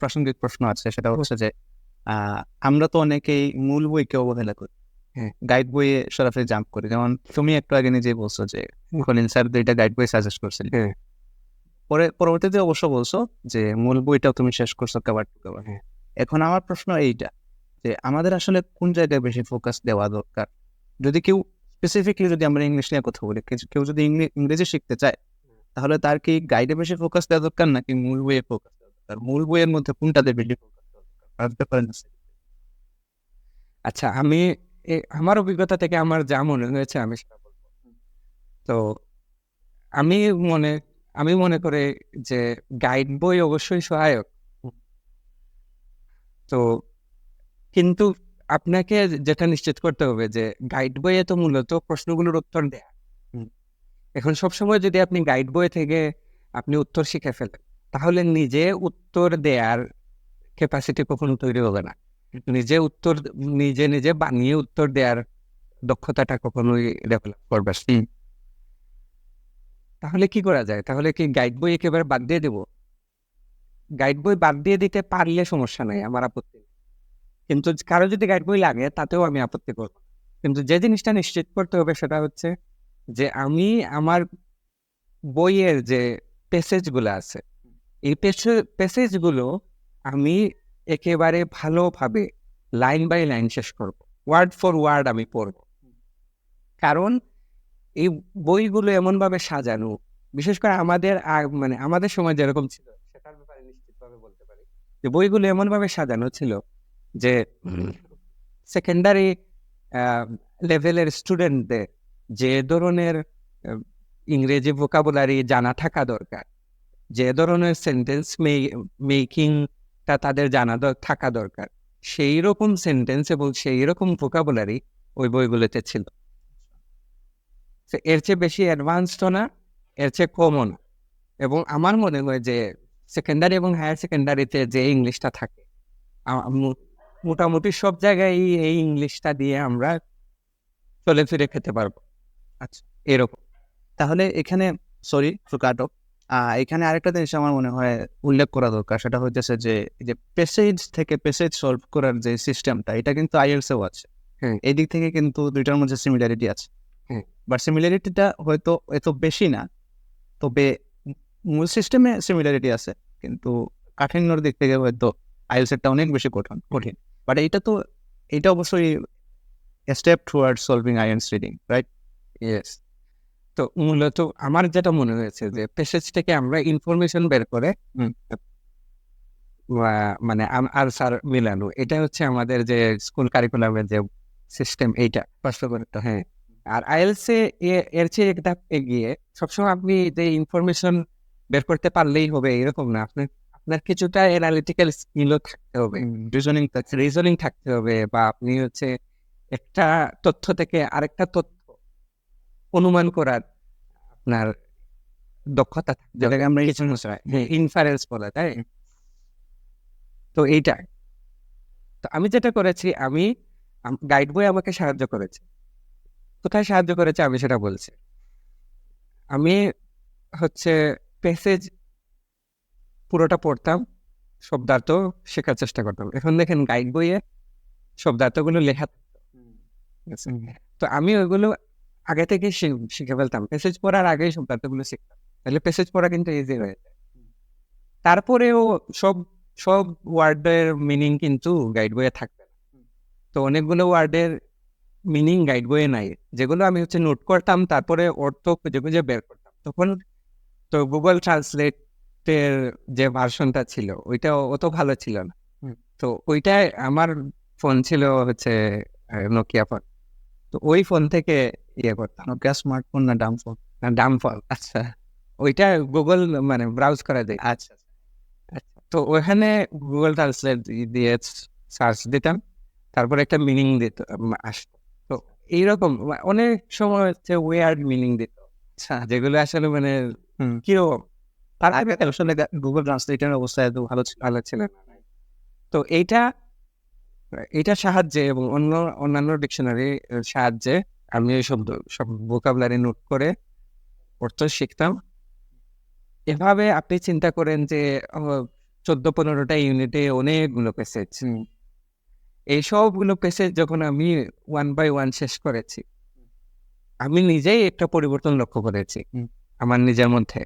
প্রাসঙ্গিক প্রশ্ন আছে সেটা হচ্ছে যে আমরা তো অনেকেই মূল বইকে অবহেলা করি। গাইড বইয়ে সরাসরি জাম্প করি। যেমন তুমি একটু আগে নিজে বলছো যে খলিল স্যার দুইটা গাইড বই সাজেস্ট করছিল হ্যাঁ। পরে পরবর্তীতে অবশ্য বলছো যে মূল বইটাও তুমি শেষ করছ কভার টু হ্যাঁ। এখন আমার প্রশ্ন এইটা যে আমাদের আসলে কোন জায়গায় বেশি ফোকাস দেওয়া দরকার? যদি কেউ স্পেসিফিকলি যদি আমরা ইংলিশ নিয়ে কথা বলি কেউ- যদি ইংরেজি শিখতে চায় তাহলে তার কি গাইডে বেশি ফোকাস দেওয়া দরকার নাকি মূল বইয়ে ফোকাস মূল বইয়ের মধ্যে কোনটাতে আচ্ছা আমি আমার অভিজ্ঞতা থেকে আমার যা মনে হয়েছে আমি তো আমি মনে আমি মনে করি যে গাইড বই অবশ্যই সহায়ক। তো কিন্তু আপনাকে যেটা নিশ্চিত করতে হবে যে গাইড বইয়ে তো মূলত প্রশ্নগুলোর উত্তর দেয়া। এখন সবসময় যদি আপনি গাইড বই থেকে আপনি উত্তর শিখে ফেলেন তাহলে নিজে উত্তর দেয়ার ক্যাপাসিটি কখনো তৈরি হবে না। নিজে উত্তর নিজে নিজে বানিয়ে উত্তর দেওয়ার দক্ষতাটা কখনোই ডেভেলপ করবে তাহলে কি করা যায়? তাহলে কি গাইড বই একেবারে বাদ দিয়ে দেব? গাইড বই বাদ দিয়ে দিতে পারলে সমস্যা নাই আমার আপত্তি কিন্তু কারও যদি গাইড বই লাগে তাতেও আমি আপত্তি করব। কিন্তু যে জিনিসটা নিশ্চিত করতে হবে সেটা হচ্ছে যে আমি আমার বইয়ের যে প্যাসেজগুলো আছে এই প্যাসেজগুলো আমি একেবারে ভালোভাবে লাইন বাই লাইন শেষ করব। ওয়ার্ড ফর ওয়ার্ড আমি পড়ব। কারণ এই বইগুলো এমনভাবে সাজানো, বিশেষ করে আমাদের মানে আমাদের সময় যেরকম ছিল, সেটার ব্যাপারে নিশ্চিতভাবে বলতে পারি। যে বইগুলো এমনভাবে সাজানো ছিল যে সেকেন্ডারি লেভেলের স্টুডেন্টদের যে ধরনের ইংরেজি ভোকাবুলারি জানা থাকা দরকার যে ধরনের সেন্টেন্স মেকিংটা তাদের জানা থাকা দরকার। সেই রকম সেন্টেন্স এবং সেই রকম ভোকাবুলারি ওই বইগুলোতে ছিল। এর চেয়ে বেশি অ্যাডভান্সড না, এর চেয়ে কমও না। এবং আমার মনে হয় যে সেকেন্ডারি এবং হায়ার সেকেন্ডারিতে যে ইংলিশটা থাকে মোটামুটি সব জায়গায় এই- ইংলিশটা দিয়ে আমরা চলে ফিরে খেতে পারব। আচ্ছা। এরকম। তাহলে এখানে সরি আহ এখানে আরেকটা জিনিস আমার মনে হয় উল্লেখ করা দরকার সেটা হইতেছে যে যে পেসেজ থেকে পেসেজ সলভ করার যে সিস্টেমটা এটা কিন্তু আইএলসেও আছে। এই দিক থেকে কিন্তু দুইটার মধ্যে সিমিলারিটি আছে। বাট সিমিলারিটিটা হয়তো এত বেশি না তবে মূল সিস্টেমে সিমিলারিটি আছে কিন্তু কাঠিন্যর দিক থেকে হয়তো আইএলসেরটা অনেক বেশি কঠিন কঠিন। বাট এটা তো এটা অবশ্যই স্টেপ টুয়ার্ড সলভিং আইএনস রিডিং রাইট ইয়েস তো মূলত আমার যেটা মনে হয়েছে যে প্যাসেজ থেকে আমরা ইনফরমেশন বের করে মানে আনসার মিলানো। এটা হচ্ছে আমাদের যে স্কুল কারিকুলামের যে সিস্টেম এইটা। কষ্ট করে তো হ্যাঁ। আর আইএলসে এর চেয়ে এক ধাপ এগিয়ে সবসময় আপনি যে ইনফরমেশন বের করতে পারলেই হবে এরকম না। আপনার আপনার কিছুটা অ্যানালিটিক্যাল স্কিলও থাকতে হবে। রিজনিং রিজনিং থাকতে হবে বা আপনি হচ্ছে একটা তথ্য থেকে আরেকটা তথ্য অনুমান করার আপনার দক্ষতা যেটাকে আমরা কিছু হ্যাঁ। ইনফারেন্স বলে তাই? তো এইটা। তো আমি যেটা করেছি আমি গাইড বই আমাকে সাহায্য করেছে। কোথায় সাহায্য করেছে আমি সেটা বলছি। আমি হচ্ছে প্যাসেজ পুরোটা পড়তাম শব্দার্থ শেখার চেষ্টা করতাম। এখন দেখেন গাইড বইয়ে শব্দার্থগুলো লেখা? তো আমি ওইগুলো আগে থেকে শিখে ফেলতাম। প্যাসেজ পড়ার আগেই শব্দার্থগুলো শিখতাম। তাহলে প্যাসেজ পড়া কিন্তু ইজি হয়ে যায়। তারপরেও সব সব ওয়ার্ডের মিনিং কিন্তু গাইড বইয়ে থাকবে তো অনেকগুলো ওয়ার্ডের মিনিং গাইড বইয়ে নাই। যেগুলো আমি হচ্ছে নোট করতাম তারপরে অর্থ খুঁজে খুঁজে বের করতাম। তখন তো গুগল ট্রান্সলেটের যে ভার্সনটা ছিল ওইটা অত ভালো ছিল না। তো ওইটা আমার ফোন ছিল হচ্ছে নোকিয়া ফোন তো ওই ফোন থেকে ইয়ে করতাম। নোকিয়া স্মার্টফোন না ডাম ফোন ডাম ফল আচ্ছা। ওইটা গুগল মানে ব্রাউজ করা যায় আচ্ছা আচ্ছা। তো ওখানে গুগল ট্রান্সলেট দিয়ে সার্চ দিতাম তারপরে একটা মিনিং দিত আসতো। তো এইরকম অনেক সময় হচ্ছে ওয়ার্ড মিনিং দিত। আচ্ছা যেগুলো আসলে মানে। কীরকম? তার আগে আসলে গুগল ট্রান্সলেটের অবস্থা এত ভালো ভালো ছিল তো এইটা এইটার সাহায্যে এবং অন্য অন্যান্য ডিকশনারি সাহায্যে আমি ওই শব্দ সব বোকাবলারি নোট করে অর্থ শিখতাম। এভাবে আপনি চিন্তা করেন যে চোদ্দ পনেরোটা ইউনিটে অনেকগুলো প্যাসেজ এই সবগুলো প্যাসেজ যখন আমি ওয়ান বাই ওয়ান শেষ করেছি আমি নিজেই একটা পরিবর্তন লক্ষ্য করেছি আমার নিজের মধ্যে।